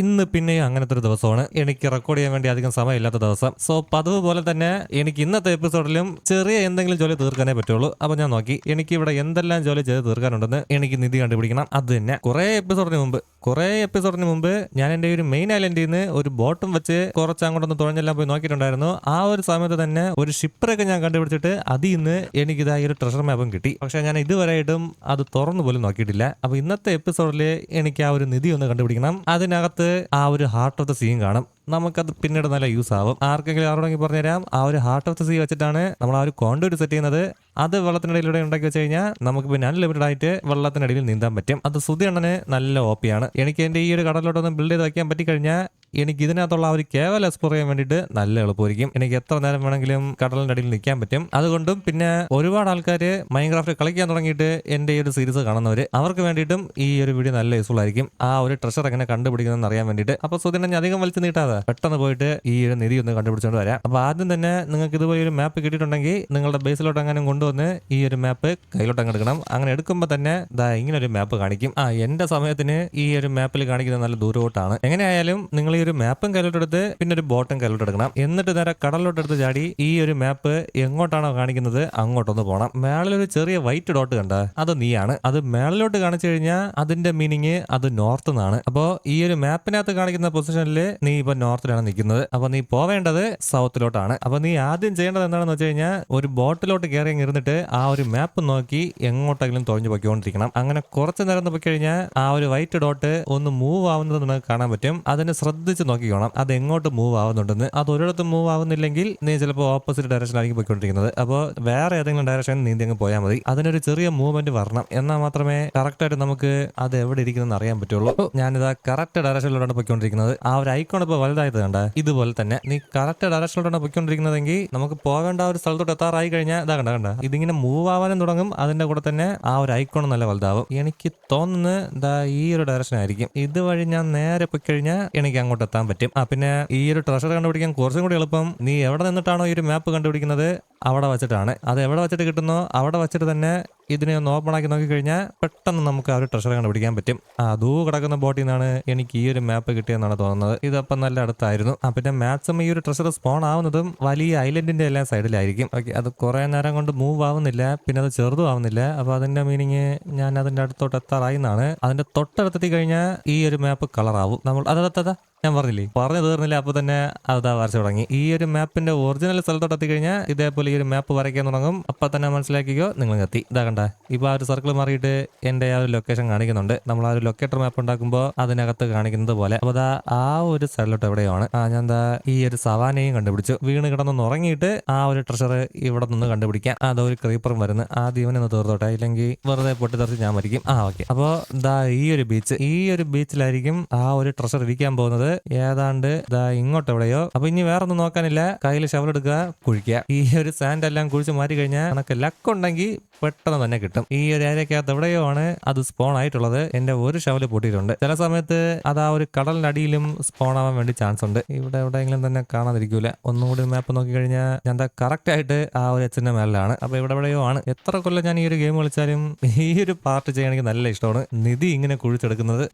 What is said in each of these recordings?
ഇന്ന് പിന്നെയും അങ്ങനത്തെ ഒരു ദിവസമാണ്. എനിക്ക് റെക്കോർഡ് ചെയ്യാൻ വേണ്ടി അധികം സമയമില്ലാത്ത ദിവസം. സോ പതിവ് പോലെ തന്നെ എനിക്ക് ഇന്നത്തെ എപ്പിസോഡിലും ചെറിയ എന്തെങ്കിലും ജോലി തീർക്കാനേ പറ്റുള്ളൂ. അപ്പൊ ഞാൻ നോക്കി എനിക്ക് ഇവിടെ എന്തെല്ലാം ജോലി ചെയ്ത് തീർക്കാനുണ്ടെന്ന് എനിക്ക് നിധി കണ്ടുപിടിക്കണം. അത് തന്നെ. കുറെ എപ്പിസോഡിന് മുമ്പ് കുറെ എപ്പിസോഡിന് മുമ്പ് ഞാൻ എന്റെ ഒരു മെയിൻ ഐലൻഡിൽ നിന്ന് ഒരു ബോട്ടും വെച്ച് കുറച്ച് അങ്ങോട്ടൊന്ന് തുഴഞ്ഞെല്ലാം പോയി നോക്കിയിട്ടുണ്ടായിരുന്നു. ആ ഒരു സമയത്ത് തന്നെ ഒരു ഷിപ്പറൊക്കെ ഞാൻ കണ്ടുപിടിച്ചിട്ട് അതിൽ നിന്ന് എനിക്ക് ഇതാ ഒരു ട്രഷർ മാപ്പും കിട്ടി. പക്ഷെ ഞാൻ ഇതുവരെയായിട്ടും അത് തുറന്നു പോലും നോക്കിയിട്ടില്ല. അപ്പൊ ഇന്നത്തെ എപ്പിസോഡിൽ എനിക്ക് ആ ഒരു നിധി ഒന്ന് കണ്ടുപിടിക്കണം. അതിനകത്ത് ആ ഒരു ഹാർട്ട് ഓഫ് ദ സീൻ കാണും. നമുക്കത് പിന്നീട് നല്ല യൂസ് ആവും. ആർക്കെങ്കിലും ആരോടെങ്കിൽ പറഞ്ഞുതരാം. ആ ഒരു ഹാർട്ട് ഓഫ് ദ സീ വെച്ചിട്ടാണ് നമ്മൾ ആ ഒരു കോണ്ടൂര് സെറ്റ് ചെയ്യുന്നത്. അത് വെള്ളത്തിനിടയിലൂടെ ഉണ്ടാക്കി വെച്ച് കഴിഞ്ഞാൽ നമുക്ക് പിന്നെ അൺലിമിറ്റഡ് ആയിട്ട് വെള്ളത്തിനിടയിൽ നീന്താൻ പറ്റും. അത് സുതി അണ്ണന് നല്ല ഓപ്പിയാണ് എനിക്ക് എന്റെ ഈ ഒരു കടലിലോട്ടൊന്ന് ബിൽഡ് ചെയ്ത് വയ്ക്കാൻ പറ്റിക്കഴിഞ്ഞാൽ എനിക്ക് ഇതിനകത്തുള്ള ഒരു കേവൽ എക്സ്പ്ലോർ ചെയ്യാൻ വേണ്ടിയിട്ട് നല്ല എളുപ്പമായിരിക്കും. എനിക്ക് എത്ര നേരം വേണമെങ്കിലും കടലിന്റെ അടിയിൽ നിൽക്കാൻ പറ്റും. അതുകൊണ്ടും പിന്നെ ഒരുപാട് ആൾക്കാർ മൈൻക്രാഫ്റ്റ് കളിക്കാൻ തുടങ്ങിയിട്ട് എന്റെ ഈ ഒരു സീരീസ് കാണുന്നവർ അവർക്ക് വേണ്ടിയിട്ടും ഈ ഒരു വീഡിയോ നല്ല യൂസ്ഫുൾ ആയിരിക്കും. ആ ഒരു ട്രഷർ എങ്ങനെ കണ്ടുപിടിക്കുന്നതെന്ന് അറിയാൻ വേണ്ടിയിട്ട്. അപ്പോൾ സുദിനെ ഞാൻ അധികം വലിച്ചു നീട്ടാതെ പെട്ടെന്ന് പോയിട്ട് ഈ ഒരു നിധി ഒന്ന് കണ്ടുപിടിച്ചുകൊണ്ട് വരാം. അപ്പോൾ ആദ്യം തന്നെ നിങ്ങൾക്ക് ഇതുപോലെ ഒരു മാപ്പ് കിട്ടിയിട്ടുണ്ടെങ്കിൽ നിങ്ങളുടെ ബേസിലോട്ട് അങ്ങനെ കൊണ്ടുവന്ന് ഈ ഒരു മാപ്പ് കയ്യിലോട്ട് അങ്ങ് എടുക്കണം. അങ്ങനെ എടുക്കുമ്പോൾ തന്നെ ദാ ഇങ്ങനെ ഒരു മാപ്പ് കാണിക്കും. ആ എന്റെ സമയത്തിന് ഈ ഒരു മാപ്പിൽ കാണിക്കുന്നത് നല്ല ദൂരോട്ടാണ്. എങ്ങനെയായാലും നിങ്ങൾ ഈ ഒരു മാപ്പും കയ്യിലോട്ടെടുത്ത് പിന്നെ ഒരു ബോട്ടും കയ്യിലോട്ട് എടുക്കണം എന്നിട്ട് നേരെ കടലിലോട്ടെടുത്ത് ചാടി ഈ ഒരു മാപ്പ് എങ്ങോട്ടാണോ കാണിക്കുന്നത് അങ്ങോട്ടൊന്ന് പോകണം മേളിലൊരു ചെറിയ വൈറ്റ് ഡോട്ട് കണ്ട? അത് നീയാണ്. അത് മേളിലോട്ട് കാണിച്ചു കഴിഞ്ഞാൽ അതിന്റെ മീനിങ് അത് നോർത്ത് നിന്നാണ് അപ്പോ ഈ ഒരു മാപ്പിനകത്ത് കാണിക്കുന്ന പൊസിഷനിൽ നീ ഇപ്പൊ നോർത്തിലാണ് നിൽക്കുന്നത്. അപ്പൊ നീ പോവേണ്ടത് സൗത്തിലോട്ടാണ് അപ്പൊ നീ ആദ്യം ചെയ്യേണ്ടത് എന്താണെന്ന് വെച്ച് കഴിഞ്ഞാൽ ഒരു ബോട്ടിലോട്ട് കയറി ഇരുന്നിട്ട് ആ ഒരു മാപ്പ് നോക്കി എങ്ങോട്ടെങ്കിലും തുഴഞ്ഞു പൊയ്ക്കൊണ്ടിരിക്കണം. അങ്ങനെ കുറച്ച് നേരം നോക്കി കഴിഞ്ഞാൽ ആ ഒരു വൈറ്റ് ഡോട്ട് ഒന്ന് മൂവ് ആവുന്നത് നിനക്ക് കാണാൻ പറ്റും. അതിനെ ശ്രദ്ധിച്ച് നോക്കിക്കോണം അത് എങ്ങോട്ട് മൂവ് ആവുന്നുണ്ടെന്ന്. അത് ഒരിടത്ത് മൂവ് ആവുന്നില്ലെങ്കിൽ നീ ചിലപ്പോൾ ഓപ്പോസിറ്റ് ഡയറക്ഷനിലായിരിക്കും പോയിക്കൊണ്ടിരിക്കുന്നത്. അപ്പോൾ വേറെ ഏതെങ്കിലും ഡയറക്ഷൻ നീന്തി അങ്ങ് പോയാൽ മതി. അതിനൊരു ചെറിയ മൂവ്മെന്റ് വരണം. എന്നാൽ മാത്രമേ കറക്റ്റായിട്ട് നമുക്ക് അത് എവിടെ ഇരിക്കുന്നു എന്ന് അറിയാൻ പറ്റുള്ളൂ. ഞാനിത് കറക്റ്റ് ഡയറക്ഷനിലൂടെയാണ് പോയിക്കൊണ്ടിരിക്കുന്നത്. ആ ഒരു ഐക്കോൺ ഇപ്പോൾ വലുതായത് കണ്ട ഇതുപോലെ തന്നെ. നീ കറക്റ്റ് ഡയറക്ഷനിലൂടെ പോയിക്കൊണ്ടിരിക്കുന്നതെങ്കിൽ നമുക്ക് പോകേണ്ട ആ ഒരു സ്ഥലത്തോട്ട് എത്താറായി കഴിഞ്ഞാൽ ഇതാ കണ്ട കണ്ട. ഇതിങ്ങനെ മൂവ് ആവാനും തുടങ്ങും. അതിന്റെ കൂടെ തന്നെ ആ ഒരു ഐക്കോൺ നല്ല വലുതാവും. എനിക്ക് തോന്നുന്നത് ഈ ഒരു ഡയറക്ഷൻ ആയിരിക്കും. ഇതുവഴി ഞാൻ നേരെ പോയി കഴിഞ്ഞാൽ എനിക്ക് അങ്ങോട്ട് എത്താൻ പറ്റും. ആ പിന്നെ ഈ ഒരു ട്രഷർ കണ്ടുപിടിക്കാൻ കുറച്ചും കൂടി എളുപ്പം. നീ എവിടെ നിന്നിട്ടാണോ ഈ ഒരു മാപ്പ് കണ്ടുപിടിക്കുന്നത്? അവിടെ വെച്ചിട്ടാണ്. അത് എവിടെ വെച്ചിട്ട് കിട്ടുന്നോ അവിടെ വെച്ചിട്ട് തന്നെ ഇതിനെ ഒന്ന് ഓപ്പൺ ആക്കി നോക്കിക്കഴിഞ്ഞാൽ പെട്ടെന്ന് നമുക്ക് ആ ഒരു ട്രഷർ കണ്ടുപിടിക്കാൻ പറ്റും. ആ ദൂ കിടക്കുന്ന ബോട്ടിൽ നിന്നാണ് എനിക്ക് ഈ ഒരു മാപ്പ് കിട്ടിയെന്നാണ് തോന്നുന്നത്. ഇതപ്പം നല്ല അടുത്തായിരുന്നു. ആ പിന്നെ മാക്സിമം ഈ ഒരു ട്രഷർ സ്പോൺ ആവുന്നതും വലിയ ഐലൻഡിന്റെ എല്ലാം സൈഡിലായിരിക്കും ഓക്കെ അത് കുറെ നേരം കൊണ്ട് മൂവ് ആവുന്നില്ല. പിന്നെ അത് ചെറുതും ആവുന്നില്ല. അപ്പൊ അതിന്റെ മീനിങ് ഞാൻ അതിന്റെ അടുത്തോട്ട് എത്താറായി എന്നാണ്. അതിന്റെ തൊട്ടടുത്തെത്തി കഴിഞ്ഞാൽ ഈ ഒരു മാപ്പ് കളർ ആവും. നമ്മൾ അതെത്താ ഞാൻ പറഞ്ഞില്ലേ? പറഞ്ഞു തീർന്നില്ല. അപ്പൊ തന്നെ അതാ വരച്ചു തുടങ്ങി. ഈ ഒരു മാപ്പിന്റെ ഒറിജിനൽ സ്ഥലത്തോട്ട് എത്തിക്കഴിഞ്ഞാൽ ഇതേപോലെ ഈ ഒരു മാപ്പ് വരയ്ക്കാൻ തുടങ്ങും. അപ്പൊ തന്നെ മനസ്സിലാക്കിക്കോ നിങ്ങൾ എത്തി ഇതാ കണ്ട. ഇപ്പൊ ആ ഒരു സർക്കിൾ മാറിയിട്ട് എന്റെ ആ ഒരു ലൊക്കേഷൻ കാണിക്കുന്നുണ്ട്. നമ്മൾ ആ ഒരു ലൊക്കേറ്റർ മാപ്പ് ഉണ്ടാക്കുമ്പോൾ അതിനകത്ത് കാണിക്കുന്നത് പോലെ. അപ്പൊ അതാ ആ ഒരു സ്ഥലത്തോട്ട് എവിടെയാണ്? ആ ഞാൻ എന്താ ഈ ഒരു സവാനയും കണ്ടുപിടിച്ചു. വീണ് കിടന്നൊന്ന് ഉറങ്ങിയിട്ട് ആ ഒരു ട്രഷർ ഇവിടെ നിന്ന് കണ്ടുപിടിക്കാം. അത് ഒരു ക്രീപ്പറും വരുന്നു. ആ ദീവനെ ഒന്ന് തീർത്തോട്ടെ. ഇല്ലെങ്കിൽ വെറുതെ പൊട്ടിത്തെറിച്ച് ഞാൻ മരിക്കും. ആ ഓക്കെ അപ്പോൾ ദാ ഈ ഒരു ബീച്ച് ഈ ഒരു ബീച്ചിലായിരിക്കും ആ ഒരു ട്രഷർ ഇരിക്കാൻ പോകുന്നത്. ഏതാണ്ട് ദാ ഇങ്ങോട്ട് എവിടെയോ അപ്പൊ ഇനി വേറെ ഒന്നും നോക്കാനില്ല. കയ്യിൽ ഷവൽ എടുക്കുക കുഴിക്കുക. ഈ ഒരു സാൻഡ് എല്ലാം കുഴിച്ച് മാറ്റി കഴിഞ്ഞാൽ നമുക്ക് ലക്ക് ഉണ്ടെങ്കിൽ പെട്ടെന്ന് തന്നെ കിട്ടും. ഈ ഒരു ഏരിയക്കകത്ത് എവിടെയോ ആണ് അത് സ്പോൺ ആയിട്ടുള്ളത്. എന്റെ ഒരു ഷവൽ പൊട്ടിയിട്ടുണ്ട്. ചില സമയത്ത് അത് ആ ഒരു കടലിന്റെ അടിയിലും സ്പോൺ ആവാൻ വേണ്ടി ചാൻസ് ഉണ്ട്. ഇവിടെ എവിടെയെങ്കിലും തന്നെ കാണാതിരിക്കൂല. ഒന്നും കൂടി മാപ്പ് നോക്കി കഴിഞ്ഞാൽ ഞാൻ കറക്റ്റ് ആയിട്ട് ആ ഒരു എച്ചിന്റെ മേലാണ് അപ്പൊ ഇവിടെ എവിടെയോ ആണ്. എത്ര കൊല്ലം ഞാൻ ഈ ഒരു ഗെയിം കളിച്ചാലും ഈ ഒരു പാർട്ട് ചെയ്യണമെങ്കിൽ നല്ല ഇഷ്ടമാണ്. നിധി ഇങ്ങനെ കുഴിച്ചെടുക്കുന്നത്.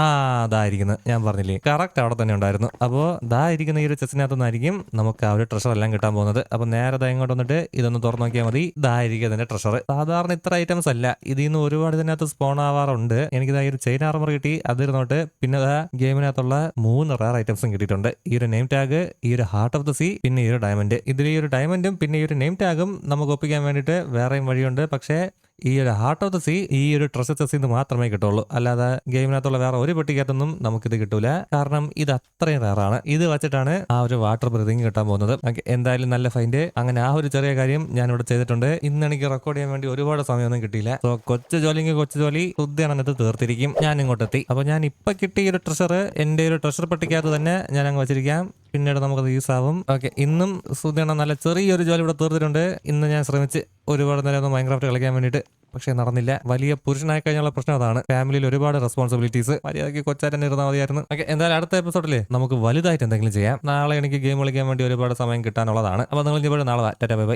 ആ ഇതായിരിക്കുന്നത് ഞാൻ പറഞ്ഞില്ലേ കറക്റ്റ് അവിടെ തന്നെ ഉണ്ടായിരുന്നു. അപ്പോൾ ദാ ഇരിക്കുന്ന ഈ ഒരു ചെസ്സിനകത്തുനിന്നായിരിക്കും നമുക്ക് ആ ഒരു ട്രഷർ എല്ലാം കിട്ടാൻ പോകുന്നത്. അപ്പോൾ നേരെ ദാ ഇങ്ങോട്ട് വന്നിട്ട് ഇതൊന്ന് തുറന്നു നോക്കിയാൽ മതി. ദാ ഇരിക്കുക അതിന്റെ ട്രഷർ സാധാരണ ഇത്ര ഐറ്റംസ് അല്ല. ഇതിൽ നിന്ന് ഒരുപാട് ഇതിനകത്ത് സ്പോൺ ആവാറുണ്ട്. എനിക്ക് ഈ ഒരു ചെയിൻ ആർമർ കിട്ടി. അതിരുന്നോട്ട് പിന്നെ ദാ ഗെയിമിനകത്തുള്ള മൂന്ന് റയർ ഐറ്റംസും കിട്ടിയിട്ടുണ്ട്. ഈ ഒരു നെയിം ടാഗ് ഈ ഒരു ഹാർട്ട് ഓഫ് ദ സീ പിന്നെ ഈ ഒരു ഡയമണ്ട് ഇതിൽ ഈ ഒരു ഡയമണ്ടും പിന്നെ ഈ ഒരു നെയിം ടാഗും നമുക്ക് ഒപ്പിക്കാൻ വേണ്ടിയിട്ട് വേറെയും വഴിയുണ്ട്. പക്ഷേ ഈ ഒരു ഹാർട്ട് ഓഫ് ദ സീ ഈ ഒരു ട്രഷർ ചെസ്സിൽ നിന്ന് മാത്രമേ കിട്ടുള്ളൂ. അല്ലാതെ ഗെയിമിനകത്തുള്ള വേറെ ഒരു പെട്ടിക്കകത്തൊന്നും നമുക്കിത് കിട്ടൂല. കാരണം ഇത് അത്രയും റേറാണ് ഇത് വെച്ചിട്ടാണ് ആ ഒരു വാട്ടർ ബ്രീതിങ് കിട്ടാൻ പോകുന്നത്. എന്തായാലും നല്ല ഫൈൻഡ് അങ്ങനെ ആ ഒരു ചെറിയ കാര്യം ഞാൻ ഇവിടെ ചെയ്തിട്ടുണ്ട്. ഇന്ന് എനിക്ക് റെക്കോർഡ് ചെയ്യാൻ വേണ്ടി ഒരുപാട് സമയമൊന്നും കിട്ടിയില്ല. സോ കൊച്ചു ജോലിക്ക് കൊച്ചു ജോലി ശുദ്ധിയാണെന്നത് തീർത്തിരിക്കും. ഞാൻ ഇങ്ങോട്ടെത്തി അപ്പൊ ഞാൻ ഇപ്പൊ കിട്ടിയ ഒരു ട്രഷർ എന്റെ ഒരു ട്രഷർ പെട്ടിക്കകത്ത് തന്നെ ഞാൻ അങ്ങ് വെച്ചിരിക്കാം. പിന്നീട് നമുക്ക് റീസാവും. ഓക്കെ ഇന്നും സുധിയാണ് നല്ല ചെറിയൊരു ജോലി ഇവിടെ തീർത്തിട്ടുണ്ട്. ഇന്ന് ഞാൻ ശ്രമിച്ച് ഒരുപാട് നേരം ഒന്ന് മൈൻക്രാഫ്റ്റ് കളിക്കാൻ വേണ്ടിയിട്ട്. പക്ഷേ നടന്നില്ല. വലിയ പുരുഷനായി കഴിഞ്ഞുള്ള പ്രശ്നം അതാണ്. ഫാമിലിയിൽ ഒരുപാട് റെസ്പോൺസിബിലിറ്റീസ് മര്യാദയ്ക്ക് കൊച്ചാരൻ ഇരുന്നാൽ മതിയായിരുന്നു. ഓക്കെ എന്തായാലും അടുത്ത എപ്പിസോഡിൽ നമുക്ക് വലുതായിട്ട് എന്തെങ്കിലും ചെയ്യാം. നാളെ എനിക്ക് ഗെയിം കളിക്കാൻ വേണ്ടി ഒരുപാട് സമയം കിട്ടാനുള്ളതാണ്. അപ്പോൾ നിങ്ങൾ ഇനി നാളെ ടാറ്റാ ബൈ ബൈ.